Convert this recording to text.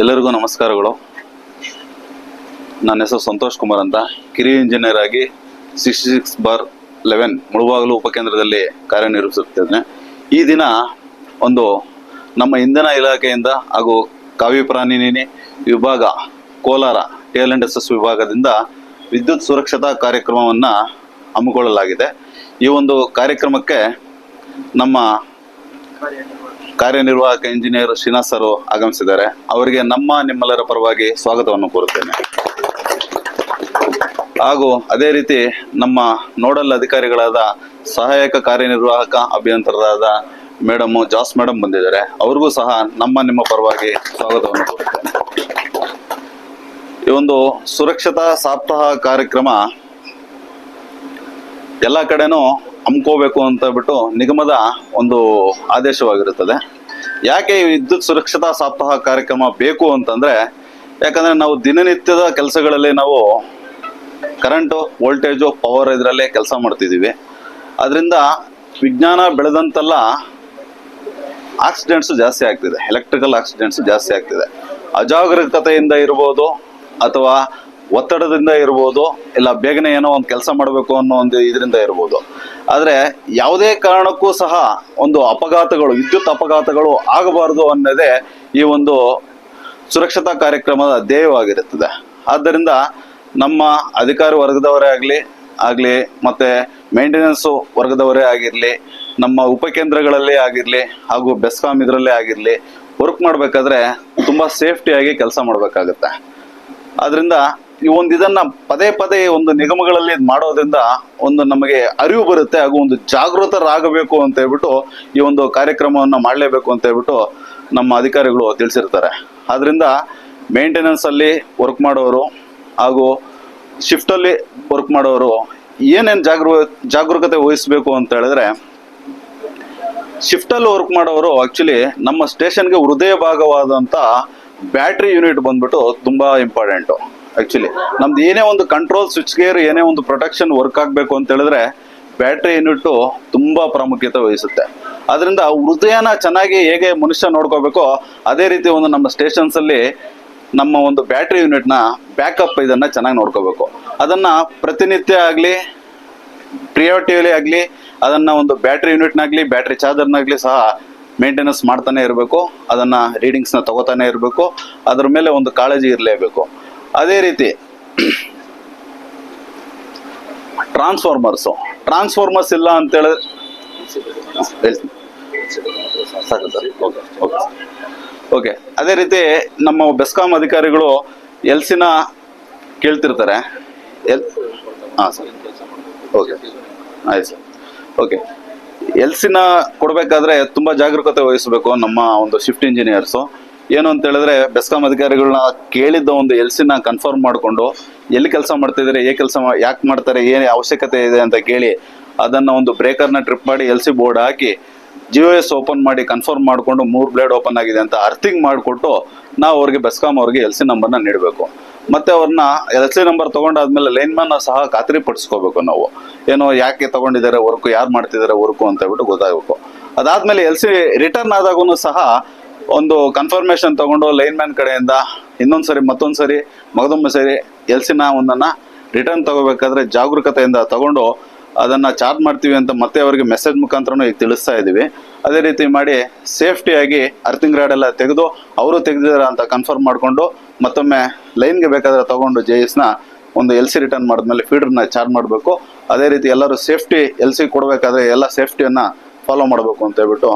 ಎಲ್ಲರಿಗೂ ನಮಸ್ಕಾರಗಳು. ನನ್ನ ಹೆಸರು ಸಂತೋಷ್ ಕುಮಾರ್ ಅಂತ. ಕಿರಿಯ ಇಂಜಿನಿಯರ್ ಆಗಿ ಸಿಕ್ಸ್ಟಿ ಸಿಕ್ಸ್ ಬಾರ್ ಲೆವೆನ್ ಮುಳುವಾಗಲು ಉಪಕೇಂದ್ರದಲ್ಲಿ ಕಾರ್ಯನಿರ್ವಹಿಸುತ್ತಿದ್ದೇನೆ. ಈ ದಿನ ಒಂದು ನಮ್ಮ ಇಂಧನ ಇಲಾಖೆಯಿಂದ ಹಾಗೂ ಕಾವ್ಯ ಪ್ರಾಣಿನಿ ವಿಭಾಗ, Kolar TL and S S ವಿಭಾಗದಿಂದ ವಿದ್ಯುತ್ ಸುರಕ್ಷತಾ ಕಾರ್ಯಕ್ರಮವನ್ನು ಹಮ್ಮಿಕೊಳ್ಳಲಾಗಿದೆ. ಈ ಒಂದು ಕಾರ್ಯಕ್ರಮಕ್ಕೆ ನಮ್ಮ ಕಾರ್ಯನಿರ್ವಾಹಕ ಇಂಜಿನಿಯರ್ ಶ್ರೀನಾಥ್ ಸರ್ ಆಗಮಿಸಿದ್ದಾರೆ. ಅವರಿಗೆ ನಮ್ಮ ನಿಮ್ಮೆಲ್ಲರ ಪರವಾಗಿ ಸ್ವಾಗತವನ್ನು ಕೋರುತ್ತೇನೆ. ಹಾಗೂ ಅದೇ ರೀತಿ ನಮ್ಮ ನೋಡಲ್ ಅಧಿಕಾರಿಗಳಾದ ಸಹಾಯಕ ಕಾರ್ಯನಿರ್ವಾಹಕ ಅಭಿಯಂತರರಾದ ಮೇಡಮ್ ಜಾಸ್ ಮೇಡಮ್ ಬಂದಿದ್ದಾರೆ. ಅವ್ರಿಗೂ ಸಹ ನಮ್ಮ ನಿಮ್ಮ ಪರವಾಗಿ ಸ್ವಾಗತವನ್ನು ಕೋರುತ್ತೇನೆ. ಈ ಒಂದು ಸುರಕ್ಷತಾ ಸಪ್ತಾಹ ಕಾರ್ಯಕ್ರಮ ಎಲ್ಲ ಕಡೆನೂ ಹಮ್ಕೋಬೇಕು ಅಂತ ಬಿಟ್ಟು ನಿಗಮದ ಒಂದು ಆದೇಶವಾಗಿರುತ್ತದೆ. ಯಾಕೆ ವಿದ್ಯುತ್ ಸುರಕ್ಷತಾ ಸಪ್ತಾಹ ಕಾರ್ಯಕ್ರಮ ಬೇಕು ಅಂತಂದ್ರೆ, ಯಾಕಂದ್ರೆ ನಾವು ದಿನನಿತ್ಯದ ಕೆಲಸಗಳಲ್ಲಿ ನಾವು ಕರೆಂಟು, ವೋಲ್ಟೇಜು, ಪವರ್ ಇದರಲ್ಲೇ ಕೆಲಸ ಮಾಡ್ತಿದ್ದೀವಿ. ಅದರಿಂದ ವಿಜ್ಞಾನ ಬೆಳೆದಂತೆಲ್ಲ ಆಕ್ಸಿಡೆಂಟ್ಸ್ ಜಾಸ್ತಿ ಆಗ್ತಿದೆ. ಎಲೆಕ್ಟ್ರಿಕಲ್ ಆಕ್ಸಿಡೆಂಟ್ಸ್ ಜಾಸ್ತಿ ಆಗ್ತಿದೆ. ಅಜಾಗರೂಕತೆಯಿಂದ ಇರ್ಬೋದು ಅಥವಾ ಒತ್ತಡದಿಂದ ಇರ್ಬೋದು, ಇಲ್ಲ ಬೇಗನೆ ಏನೋ ಒಂದು ಕೆಲಸ ಮಾಡಬೇಕು ಅನ್ನೋ ಒಂದು ಇದರಿಂದ ಇರ್ಬೋದು. ಆದರೆ ಯಾವುದೇ ಕಾರಣಕ್ಕೂ ಸಹ ಒಂದು ಅಪಘಾತಗಳು, ವಿದ್ಯುತ್ ಅಪಘಾತಗಳು ಆಗಬಾರದು ಅನ್ನೋದೇ ಈ ಒಂದು ಸುರಕ್ಷತಾ ಕಾರ್ಯಕ್ರಮದ ಧ್ಯೇಯವಾಗಿರುತ್ತದೆ. ಆದ್ದರಿಂದ ನಮ್ಮ ಅಧಿಕಾರಿ ವರ್ಗದವರೇ ಆಗಲಿ ಆಗಲಿ ಮತ್ತು ಮೇಂಟೆನೆನ್ಸು ವರ್ಗದವರೇ ಆಗಿರಲಿ, ನಮ್ಮ ಉಪಕೇಂದ್ರಗಳಲ್ಲೇ ಆಗಿರಲಿ, ಹಾಗೂ ಬೆಸ್ಕಾಮ್ ಇದರಲ್ಲೇ ಆಗಿರಲಿ ವರ್ಕ್ ಮಾಡಬೇಕಾದ್ರೆ ತುಂಬ ಸೇಫ್ಟಿಯಾಗಿ ಕೆಲಸ ಮಾಡಬೇಕಾಗತ್ತೆ. ಆದ್ರಿಂದ ಈ ಒಂದು ಇದನ್ನ ಪದೇ ಪದೇ ಒಂದು ನಿಗಮಗಳಲ್ಲಿ ಮಾಡೋದ್ರಿಂದ ಒಂದು ನಮಗೆ ಅರಿವು ಬರುತ್ತೆ ಹಾಗೂ ಒಂದು ಜಾಗೃತರಾಗಬೇಕು ಅಂತ ಹೇಳ್ಬಿಟ್ಟು ಈ ಒಂದು ಕಾರ್ಯಕ್ರಮವನ್ನು ಮಾಡಲೇಬೇಕು ಅಂತ ಹೇಳ್ಬಿಟ್ಟು ನಮ್ಮ ಅಧಿಕಾರಿಗಳು ತಿಳಿಸಿರ್ತಾರೆ. ಆದ್ರಿಂದ ಮೇಂಟೆನೆನ್ಸ್ ಅಲ್ಲಿ ವರ್ಕ್ ಮಾಡೋರು ಹಾಗೂ ಶಿಫ್ಟ್ ಅಲ್ಲಿ ವರ್ಕ್ ಮಾಡೋರು ಏನೇನು ಜಾಗೃ ಜಾಗರೂಕತೆ ವಹಿಸಬೇಕು ಅಂತ ಹೇಳಿದ್ರೆ ಶಿಫ್ಟ್ ಅಲ್ಲಿ ವರ್ಕ್ ಮಾಡೋರು ಆಕ್ಚುಲಿ ನಮ್ಮ ಸ್ಟೇಷನ್ಗೆ ಹೃದಯ ಭಾಗವಾದಂತ ಬ್ಯಾಟ್ರಿ ಯೂನಿಟ್ ಬಂದ್ಬಿಟ್ಟು ತುಂಬಾ ಇಂಪಾರ್ಟೆಂಟ್ ಆಕ್ಚುಲಿ ನಮ್ದು ಏನೇ ಒಂದು ಕಂಟ್ರೋಲ್ ಸ್ವಿಚ್ ಗೇರ್ ಏನೇ ಒಂದು ಪ್ರೊಟೆಕ್ಷನ್ ವರ್ಕ್ ಆಗಬೇಕು ಅಂತ ಹೇಳಿದ್ರೆ ಬ್ಯಾಟ್ರಿ ಯೂನಿಟ್ ತುಂಬಾ ಪ್ರಾಮುಖ್ಯತೆ ವಹಿಸುತ್ತೆ. ಅದರಿಂದ ಹೃದಯನ ಚೆನ್ನಾಗಿ ಹೇಗೆ ಮನುಷ್ಯ ನೋಡ್ಕೋಬೇಕೋ ಅದೇ ರೀತಿ ಒಂದು ನಮ್ಮ ಸ್ಟೇಷನ್ಸ್ ಅಲ್ಲಿ ನಮ್ಮ ಒಂದು ಬ್ಯಾಟ್ರಿ ಯೂನಿಟ್ನ ಬ್ಯಾಕಪ್ ಇದನ್ನ ಚೆನ್ನಾಗಿ ನೋಡ್ಕೋಬೇಕು. ಅದನ್ನ ಪ್ರತಿನಿತ್ಯ ಆಗಲಿ ಪ್ರಿಯಾರಿಟಿಯಲ್ಲಿ ಆಗಲಿ, ಅದನ್ನ ಒಂದು ಬ್ಯಾಟ್ರಿ ಯೂನಿಟ್ನಾಗಲಿ ಬ್ಯಾಟ್ರಿ ಚಾರ್ಜರ್ನಾಗಲಿ ಸಹ ಮೇಂಟೆನೆನ್ಸ್ ಮಾಡ್ತಾನೆ ಇರಬೇಕು. ಅದನ್ನ ರೀಡಿಂಗ್ಸ್ನ ತಗೋತಾನೆ ಇರಬೇಕು. ಅದ್ರ ಮೇಲೆ ಒಂದು ಕಾಳಜಿ ಇರಲೇಬೇಕು. ಅದೇ ರೀತಿ ಟ್ರಾನ್ಸ್ಫಾರ್ಮರ್ಸು ಟ್ರಾನ್ಸ್ಫಾರ್ಮರ್ಸ್ ಇಲ್ಲ ಅಂತ ಹೇಳಿದ್ರೆ ಹೇಳ್ತೀನಿ. ಸಾಕು ಸರ್ ಓಕೆ ಓಕೆ ಓಕೆ ಅದೇ ರೀತಿ ನಮ್ಮ ಬೆಸ್ಕಾಂ ಅಧಿಕಾರಿಗಳು ಎಲ್ಸಿನ ಕೇಳ್ತಿರ್ತಾರೆ. ಎಲ್ ಹಾಂ ಸರ್ ಓಕೆ ಆಯ್ತು ಸರ್ ಓಕೆ ಎಲ್ಸಿನ ಕೊಡಬೇಕಾದ್ರೆ ತುಂಬ ಜಾಗರೂಕತೆ ವಹಿಸಬೇಕು ನಮ್ಮ ಒಂದು ಶಿಫ್ಟ್ ಇಂಜಿನಿಯರ್ಸು ಏನು ಅಂತ ಹೇಳಿದ್ರೆ ಬೆಸ್ಕಾಂ ಅಧಿಕಾರಿಗಳನ್ನ ಕೇಳಿದ್ದ ಒಂದು ಎಲ್ಸಿನ ಕನ್ಫರ್ಮ್ ಮಾಡಿಕೊಂಡು ಎಲ್ಲಿ ಕೆಲಸ ಮಾಡ್ತಿದ್ದಾರೆ ಏ ಕೆಲಸ ಯಾಕೆ ಮಾಡ್ತಾರೆ, ಏನು ಅವಶ್ಯಕತೆ ಇದೆ ಅಂತ ಕೇಳಿ ಅದನ್ನ ಒಂದು ಬ್ರೇಕರ್ನ ಟ್ರಿಪ್ ಮಾಡಿ ಎಲ್ ಸಿ ಬೋರ್ಡ್ ಹಾಕಿ ಜಿಯೋ ಎಸ್ ಓಪನ್ ಮಾಡಿ ಕನ್ಫರ್ಮ್ ಮಾಡಿಕೊಂಡು ಮೂರು ಬ್ಲೇಡ್ ಓಪನ್ ಆಗಿದೆ ಅಂತ ಅರ್ಥಿಂಗ್ ಮಾಡಿಕೊಟ್ಟು ನಾವು ಅವ್ರಿಗೆ ಬೆಸ್ಕಾಂ ಅವ್ರಿಗೆ ಎಲ್ ಸಿ ನಂಬರ್ನ ನೀಡಬೇಕು. ಮತ್ತೆ ಅವ್ರನ್ನ ಎಲ್ ಸಿ ನಂಬರ್ ತಗೊಂಡಾದ್ಮೇಲೆ ಮ್ಯಾನ್ ಸಹ ಖಾತ್ರಿ ಪಡಿಸ್ಕೋಬೇಕು ನಾವು. ಏನೋ ಯಾಕೆ ತಗೊಂಡಿದ್ದಾರೆ ವರ್ಕು ಯಾರು ಮಾಡ್ತಿದ್ದಾರೆ ವರ್ಕು ಅಂತ ಹೇಳ್ಬಿಟ್ಟು ಗೊತ್ತಾಗಬೇಕು. ಅದಾದ್ಮೇಲೆ ಎಲ್ ಸಿ ರಿಟರ್ನ್ ಆದಾಗೂ ಸಹ ಒಂದು ಕನ್ಫರ್ಮೇಶನ್ ತಗೊಂಡು ಲೈನ್ ಮ್ಯಾನ್ ಕಡೆಯಿಂದ ಇನ್ನೊಂದು ಸರಿ, ಮತ್ತೊಂದು ಸರಿ, ಮಗದೊಮ್ಮೆ ಸರಿ ಎಲ್ಸಿನ ಒಂದನ್ನ ರಿಟರ್ನ್ ತಗೋಬೇಕಾದ್ರೆ ಜಾಗರೂಕತೆಯಿಂದ ತಗೊಂಡು ಅದನ್ನ ಚಾರ್ಜ್ ಮಾಡ್ತೀವಿ ಅಂತ ಮತ್ತೆ ಅವರಿಗೆ ಮೆಸೇಜ್ ಮುಖಾಂತರನೂ ಈಗ ತಿಳಿಸ್ತಾ ಇದೀವಿ. ಅದೇ ರೀತಿ ಮಾಡಿ ಸೇಫ್ಟಿಯಾಗಿ ಅರ್ಥಿಂಗ್ ರಾಡ್ ಎಲ್ಲ ತೆಗೆದು ಅವರು ತೆಗೆದಿದಾರ ಅಂತ ಕನ್ಫರ್ಮ್ ಮಾಡಿಕೊಂಡು ಮತ್ತೊಮ್ಮೆ ಲೈನ್ಗೆ ಬೇಕಾದ್ರೆ ತಗೊಂಡು ಜೆ ಎಸ್ನ ಒಂದು ಎಲ್ ಸಿ ರಿಟರ್ನ್ ಮಾಡಿದ್ಮೇಲೆ ಫೀಡರ್ನ ಚಾರ್ಜ್ ಮಾಡಬೇಕು. ಅದೇ ರೀತಿ ಎಲ್ಲರೂ ಸೇಫ್ಟಿ ಎಲ್ ಸಿ ಕೊಡಬೇಕಾದ್ರೆ ಎಲ್ಲ ಸೇಫ್ಟಿಯನ್ನ ಫಾಲೋ ಮಾಡಬೇಕು ಅಂತ ಹೇಳ್ಬಿಟ್ಟು